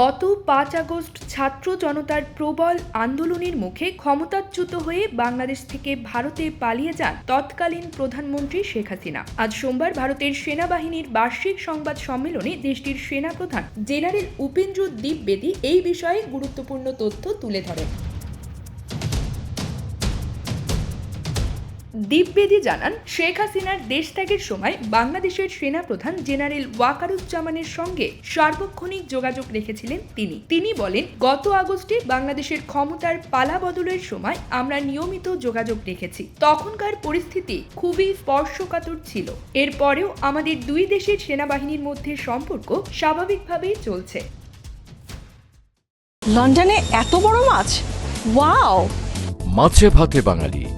গত পাঁচ আগস্ট ছাত্র জনতার প্রবল আন্দোলনের মুখে ক্ষমতাচ্যুত হয়ে বাংলাদেশ থেকে ভারতে পালিয়ে যান তৎকালীন প্রধানমন্ত্রী শেখ হাসিনা। আজ সোমবার ভারতের সেনাবাহিনীর বার্ষিক সংবাদ সম্মেলনে দেশটির সেনাপ্রধান জেনারেল উপেন্দ্র দ্বীপবেদী এই বিষয়ে গুরুত্বপূর্ণ তথ্য তুলে ধরেন। দীপবেদী জানান শেখ হাসিনার দেশ ত্যাগের সময় বাংলাদেশের সেনাপ্রধান জেনারেল ওয়াকারুজ্জামানের সঙ্গে সার্বক্ষণিক যোগাযোগ রেখেছিলেন তিনি। তিনি বলেন গত আগস্টে বাংলাদেশের ক্ষমতার পালা বদলের সময় আমরা নিয়মিত যোগাযোগ রেখেছি। তখনকার পরিস্থিতি খুবই স্পর্শকাতর ছিল। এরপরেও আমাদের দুই দেশের সেনাবাহিনীর মধ্যে সম্পর্ক স্বাভাবিকভাবেই চলছে। লন্ডনে এত বড় মাছ? ওয়াও! মাছে ভাতে বাঙালি।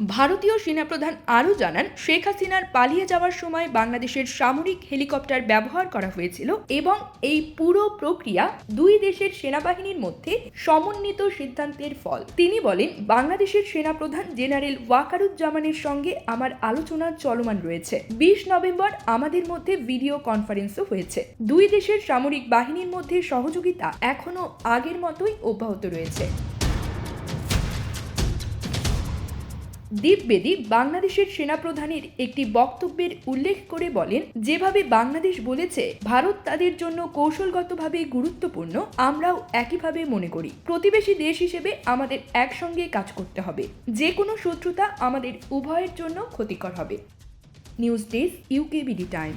ভারতীয় সেনাপ্রধান আরও জানান, শেখ হাসিনার পালিয়ে যাওয়ার সময় বাংলাদেশের সামরিক হেলিকপ্টার ব্যবহার করা হয়েছিল এবং এই পুরো প্রক্রিয়া দুই দেশের সেনাবাহিনীর মধ্যে সমন্বিত সিদ্ধান্তের ফল। তিনি বলেন, বাংলাদেশের সেনাপ্রধান জেনারেল ওয়াকারুজ্জামানের সঙ্গে আমার আলোচনা চলমান রয়েছে। বিশ নভেম্বর আমাদের মধ্যে ভিডিও কনফারেন্সও হয়েছে। দুই দেশের সামরিক বাহিনীর মধ্যে সহযোগিতা এখনও আগের মতোই অব্যাহত রয়েছে। দীপবেদী বাংলাদেশের সেনাপ্রধানের একটি বক্তব্যের উল্লেখ করে বলেন, যেভাবে বাংলাদেশ বলেছে, ভারত তাদের জন্য কৌশলগতভাবে গুরুত্বপূর্ণ, আমরাও একইভাবে মনে করি। প্রতিবেশী দেশ হিসেবে আমাদের একসঙ্গে কাজ করতে হবে। যে কোনো শত্রুতা আমাদের উভয়ের জন্য ক্ষতিকর হবে। News desk UKBD time.